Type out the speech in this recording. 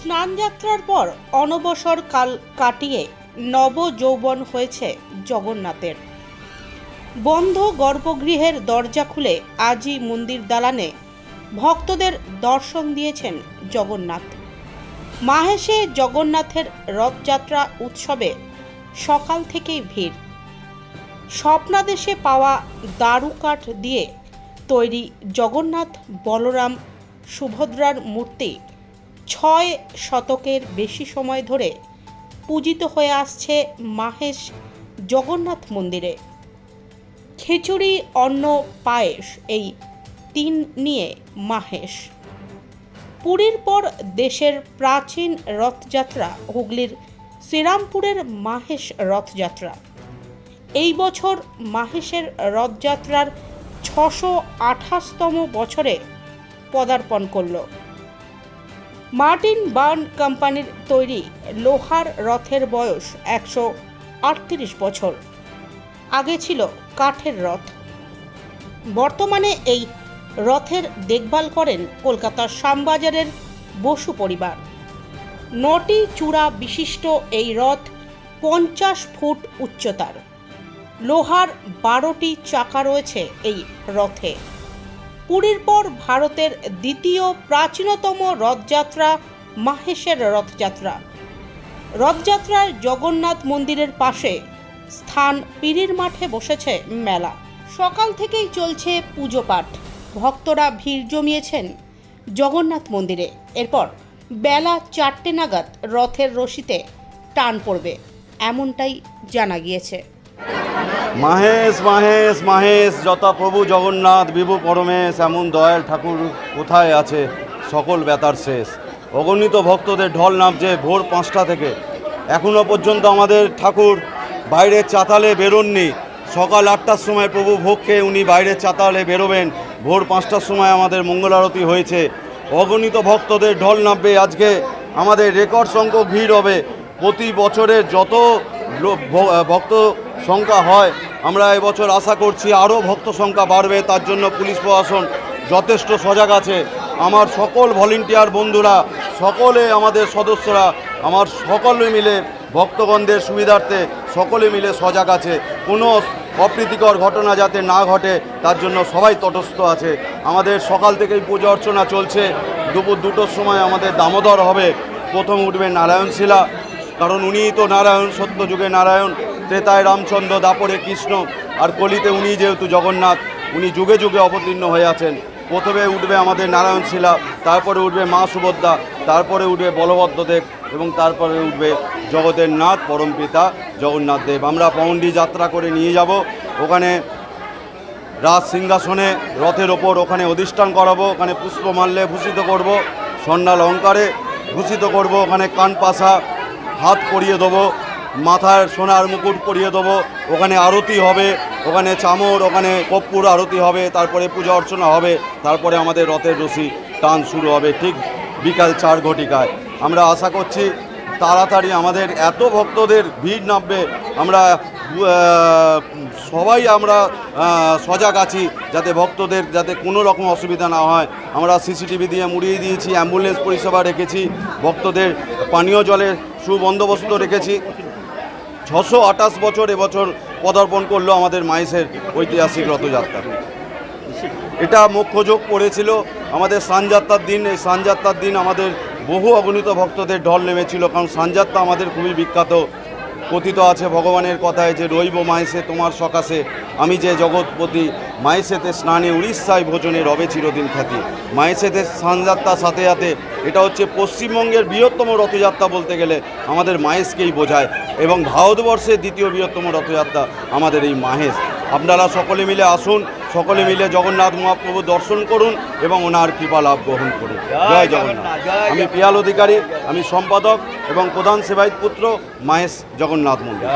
স্নানযাত্রার পর অনবসর কাল কাটিয়ে নব যৌবন হয়েছে জগন্নাথের। বন্ধ গর্ভগৃহের দরজা খুলে আজই মন্দির দালানে ভক্তদের দর্শন দিয়েছেন জগন্নাথ। মাহেশে জগন্নাথের রথযাত্রা উৎসবে সকাল থেকেই ভিড়। স্বপ্নাদেশে পাওয়া দারু কাঠ দিয়ে তৈরি জগন্নাথ বলরাম সুভদ্রার মূর্তি ছয় শতকের বেশি সময় ধরে পূজিত হয়ে আসছে মাহেশ জগন্নাথ মন্দিরে। খিচুড়ি, অন্ন, পায়েস এই তিন নিয়ে মাহেশ। পুরীর পর দেশের প্রাচীন রথযাত্রা, হুগলির শ্রীরামপুরের মাহেশ রথযাত্রা। এই বছর মাহেশের রথযাত্রার ছশো আঠাশতম বছরে পদার্পণ করল। মার্টিন বার্ন কোম্পানির তৈরি লোহার রথের বয়স একশো আটত্রিশ বছর। আগে ছিল কাঠের রথ। বর্তমানে এই রথের দেখভাল করেন কলকাতার শ্যামবাজারের বসু পরিবার। নটি চূড়া বিশিষ্ট এই রথ পঞ্চাশ ফুট উচ্চতার। লোহার বারোটি চাকা রয়েছে এই রথে। পুরীর পর ভারতের দ্বিতীয় প্রাচীনতম রথযাত্রা, মাহেশের রথযাত্রা। রথযাত্রায় জগন্নাথ মন্দিরের পাশে স্থান পীরির মাঠে বসেছে মেলা। সকাল থেকেই চলছে পুজো পাঠ ভক্তরা ভিড় জমিয়েছেন জগন্নাথ মন্দিরে। এরপর বেলা চারটে নাগাদ রথের রশিতে টান পড়বে, এমনটাই জানা গিয়েছে। মাহেশ মাহেশ মাহেশ, যথা প্রভু জগন্নাথ, বিভু পরমেশ, এমন দয়াল ঠাকুর কোথায় আছে? সকল ব্যথার শেষ। অগণিত ভক্তদের ঢল নামছে ভোর পাঁচটা থেকে। এখনও পর্যন্ত আমাদের ঠাকুর বাইরের চাতালে বেরোননি। সকাল আটটার সময় প্রভু ভোগ খেয়ে উনি বাইরের চাতালে বেরোবেন। ভোর পাঁচটার সময় আমাদের মঙ্গল আরতি হয়েছে। অগণিত ভক্তদের ঢল নামবে। আজকে আমাদের রেকর্ড সংখ্যক ভিড় হবে। প্রতি বছরের যত ভক্ত সংখ্যা হয়। আমরা এবছর আশা করছি আরও ভক্ত সংখ্যা বাড়বে, তার জন্য পুলিশ প্রশাসন যথেষ্ট সজাগ আছে। আমার সকল ভলেন্টিয়ার বন্ধুরা, সকলে আমাদের সদস্যরা, আমার সকলে মিলে ভক্তগণদের সুবিধার্থে সকলে মিলে সজাগ আছে। কোনো অপ্রীতিকর ঘটনা যাতে না ঘটে, তার জন্য সবাই তটস্থ আছে। আমাদের সকাল থেকেই পূজা অর্চনা চলছে। দুপুর দুটোর সময় আমাদের দামোদর হবে। প্রথম উঠবে নারায়ণ শিলা কারণ উনিই তো নারায়ণ সত্য যুগে নারায়ণ। ত্রেতায় রামচন্দ্র, দাপরে কৃষ্ণ আর কলিতে উনি যেহেতু জগন্নাথ, উনি যুগে যুগে অবতীর্ণ হয়ে আছেন। প্রথমে উঠবে আমাদের নারায়ণ শিলা, তারপরে উঠবে মা সুভদ্রা, তারপরে উঠবে বলভদ্রদেব এবং তারপরে উঠবে জগতের নাথ পরমপিতা জগন্নাথ দেব। আমরা পৌন্ডি যাত্রা করে নিয়ে যাব। ওখানে রাজ সিংহাসনে রথের ওপর ওখানে অধিষ্ঠান করাবো, ওখানে পুষ্প পুষ্পমাল্যে ভূষিত করব, স্বর্ণাল অঙ্কারে ভূষিত করব, ওখানে কান পাশা হাত করিয়ে দেবো। মাথার সোনার মুকুট পরিয়ে দেবো। ওখানে আরতি হবে, ওখানে চামর, ওখানে কর্পূর আরতি হবে, তারপরে পূজা অর্চনা হবে, তারপরে আমাদের রথের রশি টান শুরু হবে ঠিক বিকাল চার ঘটিকায়। আমরা আশা করছি তাড়াতাড়ি আমাদের এত ভক্তদের ভিড় নামবে, আমরা সবাই আমরা সজাগ আছি যাতে ভক্তদের যাতে কোনো রকম অসুবিধা না হয়। আমরা সিসিটিভি দিয়ে মুড়িয়ে দিয়েছি, অ্যাম্বুলেন্স পরিষেবা রেখেছি, ভক্তদের পানীয় জলের সুবন্দোবস্ত রেখেছি। ছশো আঠাশ বছর এবছর পদার্পণ করল আমাদের মাইসের ঐতিহাসিক রথযাত্রা। এটা মুখ্য যোগ পড়েছিল। আমাদের সানযাত্রার দিন, এই সানযাত্রার দিন আমাদের বহু অগণিত ভক্তদের ঢল নেমেছিল, কারণ সানযাত্রা আমাদের খুবই বিখ্যাত। কথিত আছে ভগবানের কথায় যে, রইব মায়েসে তোমার সকাশে। আমি যে জগৎপতি মায়েসেতে স্নানে উড়িষ্যায় ভোজনে রবে চিরদিন খ্যাতি। মায়েসেতে সানযাত্রার সাথে সাথে এটা হচ্ছে পশ্চিমবঙ্গের বৃহত্তম রথযাত্রা বলতে গেলে আমাদের মাহেশকেই বোঝায়। এবং ভারতবর্ষের দ্বিতীয় বৃহত্তম রথযাত্রা আমাদের এই মাহেশ। আপনারা সকলে মিলে আসুন সকলে মিলে জগন্নাথ মহাপ্রভু দর্শন করুন এবং ওনার কৃপা লাভ গ্রহণ করুন। জয় জগন্নাথ। আমি পিয়াল অধিকারী আমি সম্পাদক এবং প্রধান সেবায়িত পুত্র মাহেশ জগন্নাথ মন্দির।